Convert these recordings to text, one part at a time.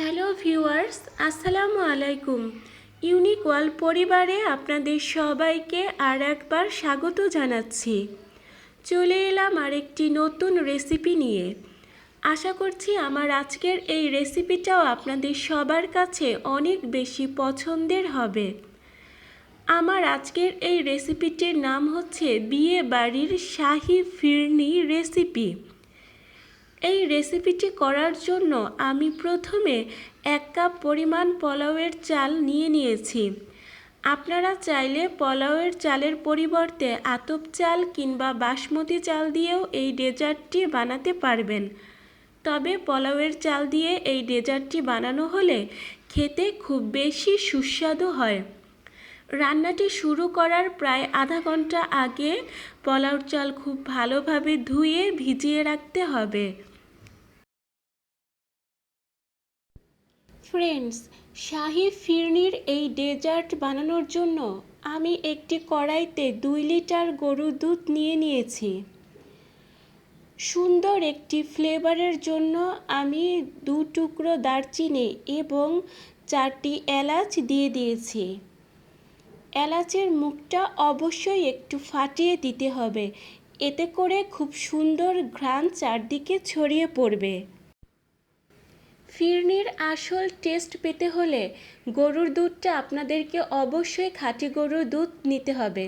Hello viewers, আসসালামু আলাইকুম। Unique ওয়াল পরিবারে আপনাদের সবাইকে আর একবার স্বাগত জানাচ্ছি। চলে এলাম আরেকটি নতুন রেসিপি নিয়ে। আশা করছি আমার আজকের এই রেসিপিটাও আপনাদের সবার কাছে অনেক বেশি পছন্দের হবে। আমার আজকের এই রেসিপিটির নাম হচ্ছে বিয়ে বাড়ির শাহি ফিরনি রেসিপি। এই রেসিপিটি করার জন্য আমি প্রথমে এক কাপ পরিমাণ পোলাওয়ের চাল নিয়ে নিয়েছি। আপনারা চাইলে পোলাওয়ের চালের পরিবর্তে আতপ চাল কিংবা বাসমতি চাল দিয়েও এই ডেজার্টটি বানাতে পারবেন। তবে পোলাওয়ের চাল দিয়ে এই ডেজার্টটি বানানো হলে খেতে খুব বেশি সুস্বাদু হয়। রান্নাটি শুরু করার প্রায় আধা ঘণ্টা আগে পোলাওর চাল খুব ভালোভাবে ধুয়ে ভিজিয়ে রাখতে হবে। ফ্রেন্ডস শাহি ফিরনির এই ডেজার্ট বানানোর জন্য আমি একটি কড়াইতে দুই লিটার গরুর দুধ নিয়ে নিয়েছি। সুন্দর একটি ফ্লেভারের জন্য আমি দু টুকরো দারচিনি এবং চারটি এলাচ দিয়ে দিয়েছি। এলাচের মুখটা অবশ্যই একটু ফাটিয়ে দিতে হবে। এতে করে খুব সুন্দর ঘ্রাণ চারদিকে ছড়িয়ে পড়বে। ফিরনির আসল টেস্ট পেতে হলে গরুর দুধটা আপনাদেরকে অবশ্যই খাঁটি গরুর দুধ নিতে হবে।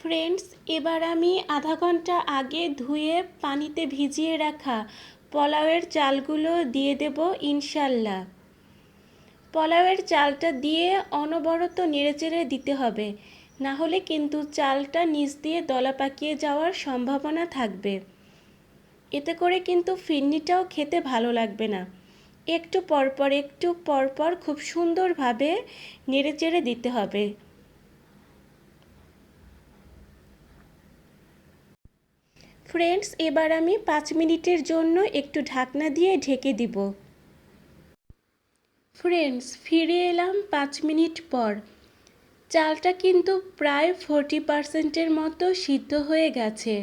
ফ্রেন্ডস, এবার আমি আধা ঘণ্টা আগে ধুয়ে পানিতে ভিজিয়ে রাখা পোলাওয়ের চালগুলো দিয়ে দেব ইনশাল্লাহ। পোলাওয়ের চালটা দিয়ে অনবরত নেড়েচেড়ে দিতে হবে, না হলে কিন্তু চালটা নিচ দিয়ে দলা পাকিয়ে যাওয়ার সম্ভাবনা থাকবে। এতে করে কিন্তু ফিরনিটাও খেতে ভালো লাগবে না। একটু পরপর একটু পরপর খুব সুন্দরভাবে নেড়েচেড়ে দিতে হবে। ফ্রেন্ডস, এবার আমি পাঁচ মিনিটের জন্য একটু ঢাকনা দিয়ে ঢেকে দিব। ফ্রেন্ডস, ফিরে এলাম পাঁচ মিনিট পর। চালটা কিন্তু প্রায় ফোরটি পারসেন্টের মতো সিদ্ধ হয়ে গেছে।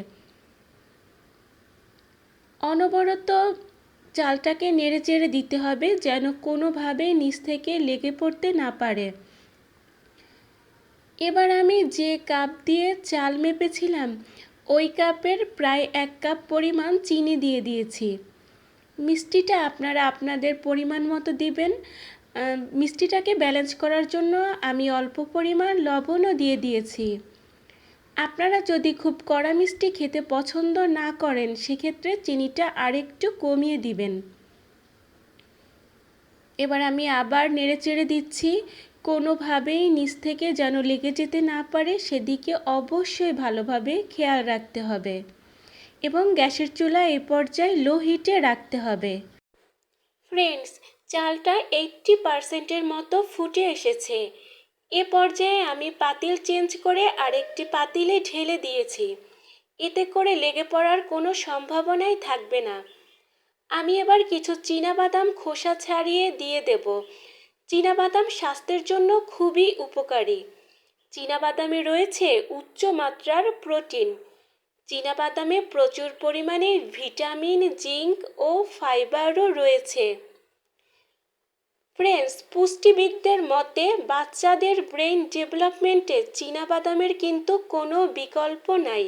অনবরত চালটাকে নেড়ে চেড়ে দিতে হবে যেন কোনোভাবেই নিচ থেকে লেগে পড়তে না পারে। এবার আমি যে কাপ দিয়ে চাল মেপেছিলাম ওই কাপের প্রায় এক কাপ পরিমাণ চিনি দিয়ে দিয়েছি। মিষ্টিটা আপনারা আপনাদের পরিমাণ মতো দিবেন। মিষ্টিটাকে ব্যালেন্স করার জন্য আমি অল্প পরিমাণ লবণও দিয়ে দিয়েছি। আপনারা যদি খুব কড়া মিষ্টি খেতে পছন্দ না করেন, সেক্ষেত্রে চিনিটা আরেকটু কমিয়ে দিবেন। এবার আমি আবার নেড়ে চেড়ে দিচ্ছি। কোনোভাবেই নিচ থেকে যেন লেগে যেতে না পারে, সেদিকে অবশ্যই ভালোভাবে খেয়াল রাখতে হবে এবং গ্যাসের চুলা এ পর্যায়ে লো হিটে রাখতে হবে। ফ্রেন্ডস চালটা এইটটি পারসেন্টের মতো ফুটে এসেছে। এ পর্যায়ে আমি পাতিল চেঞ্জ করে আরেকটি পাতিলে ঢেলে দিয়েছি। এতে করে লেগে পড়ার কোনো সম্ভাবনাই থাকবে না। আমি এবার কিছু বাদাম খোসা ছাড়িয়ে দিয়ে দেব। বাদাম স্বাস্থ্যের জন্য খুবই উপকারী। বাদামে রয়েছে উচ্চ মাত্রার প্রোটিন। বাদামে প্রচুর পরিমাণে ভিটামিন, জিঙ্ক ও ফাইবারও রয়েছে। ফ্রেন্ডস, পুষ্টিবিদদের মতে বাচ্চাদের ব্রেন ডেভেলপমেন্টে বাদামের কিন্তু কোনো বিকল্প নাই।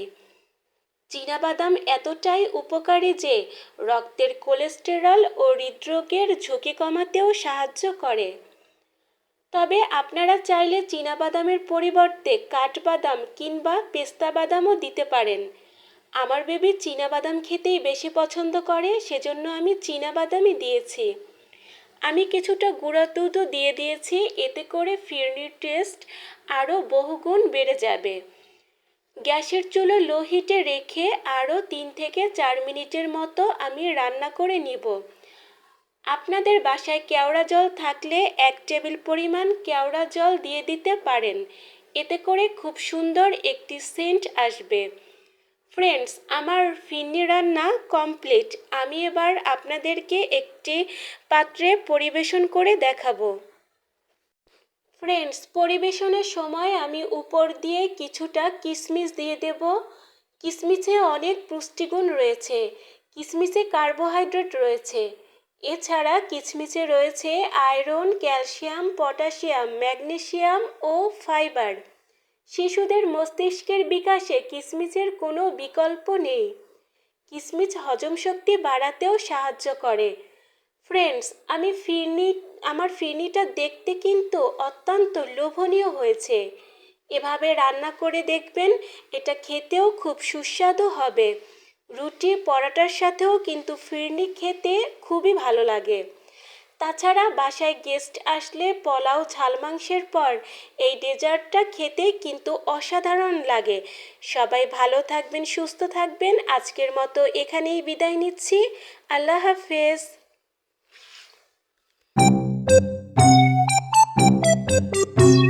বাদাম এতটাই উপকারী যে রক্তের কোলেস্টেরল ও হৃদরোগের ঝুঁকি কমাতেও সাহায্য করে। তবে আপনারা চাইলে বাদামের পরিবর্তে কাঠবাদাম কিংবা পেস্তা বাদামও দিতে পারেন। আমার বেবি বাদাম খেতেই বেশি পছন্দ করে, সেজন্য আমি বাদামই দিয়েছি। আমি কিছুটা গুঁড়া দুধও দিয়ে দিয়েছি, এতে করে ফিরনির টেস্ট আরও বহুগুণ বেড়ে যাবে। গ্যাসের চুলো লো হিটে রেখে আরও তিন থেকে চার মিনিটের মতো আমি রান্না করে নিব। আপনাদের বাসায় কেওড়া জল থাকলে এক টেবিল পরিমাণ কেওড়া জল দিয়ে দিতে পারেন। এতে করে খুব সুন্দর একটি সেন্ট আসবে। ফ্রেন্ডস, আমার ফিন্নি রান্না কমপ্লিট। আমি এবার আপনাদেরকে একটি পাত্রে পরিবেশন করে দেখাবো। ফ্রেন্ডস পরিবেশনের সময় আমি উপর দিয়ে কিছুটা কিশমিশ দিয়ে দেব। কিশমিশে অনেক পুষ্টিগুণ রয়েছে। কিশমিশে কার্বোহাইড্রেট রয়েছে। এছাড়া কিশমিশে রয়েছে আয়রন, ক্যালসিয়াম, পটাশিয়াম ম্যাগনেশিয়াম ও ফাইবার। শিশুদের মস্তিষ্কের বিকাশে কিশমিশের কোনো বিকল্প নেই। কিশমিশ হজম শক্তি বাড়াতেও সাহায্য করে। ফ্রেন্ডস আমি ফিরনি আমার ফিরনিটা দেখতে কিন্তু অত্যন্ত লোভনীয় হয়েছে। এভাবে রান্না করে দেখবেন, এটা খেতেও খুব সুস্বাদু হবে। রুটি পরোটার সাথেও কিন্তু ফিরনি খেতে খুবই ভালো লাগে। তাছাড়া বাসায় গেস্ট আসলে পোলাও, ঝাল মাংসের পর এই ডেজার্টটা খেতে কিন্তু অসাধারণ লাগে। সবাই ভালো থাকবেন, সুস্থ থাকবেন। আজকের মতো এখানেই বিদায় নিচ্ছি। আল্লাহ হাফেজ। you.